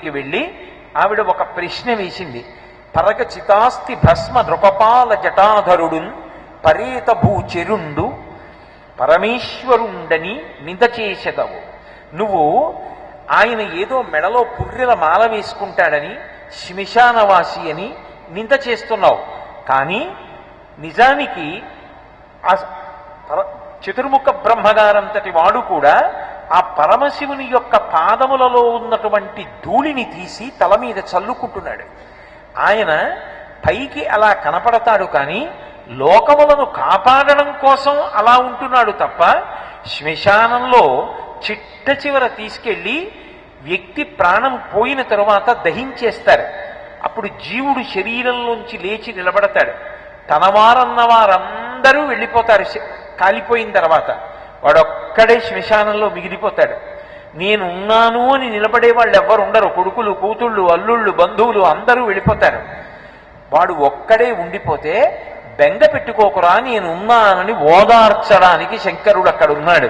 దగ్గరికి వెళ్ళి ఆవిడ ఒక ప్రశ్న వేసింది. పరగ చితాస్తి భస్మ నృపపాల జటాధరుడున్ పరేతభూచెరుండు పరమేశ్వరుండని నిందచేసెదవు నువ్వు ఆయన ఏదో మెడలో పుర్రెల మాల వేసుకుంటాడని శ్మశానవాసి అని నింద చేస్తున్నావు. కానీ నిజానికి ఆ చతుర్ముఖ బ్రహ్మగారంతటి వాడు కూడా ఆ పరమశివుని యొక్క పాదములలో ఉన్నటువంటి ధూళిని తీసి తల మీద చల్లుకుంటున్నాడు. ఆయన పైకి అలా కనపడతాడు కానీ లోకములను కాపాడడం కోసం అలా ఉంటున్నాడు తప్ప శ్మశానంలో చిట్ట చివర తీసుకెళ్ళి వ్యక్తి ప్రాణం పోయిన తరువాత దహించేస్తారు. అప్పుడు జీవుడు శరీరంలోంచి లేచి నిలబడతాడు. తనవారన్న వారందరూ వెళ్ళిపోతారు. కాలిపోయిన తర్వాత వాడొక్కడే శ్మశానంలో మిగిలిపోతాడు. నేనున్నాను అని నిలబడే వాళ్ళు ఎవ్వరు ఉండరు కొడుకులు కూతుళ్ళు అల్లుళ్ళు బంధువులు అందరూ వెళ్ళిపోతారు. వాడు ఒక్కడే ఉండిపోతే బెంగ పెట్టుకోకురా నేనున్నానని ఓదార్చడానికి శంకరుడు అక్కడ ఉన్నాడు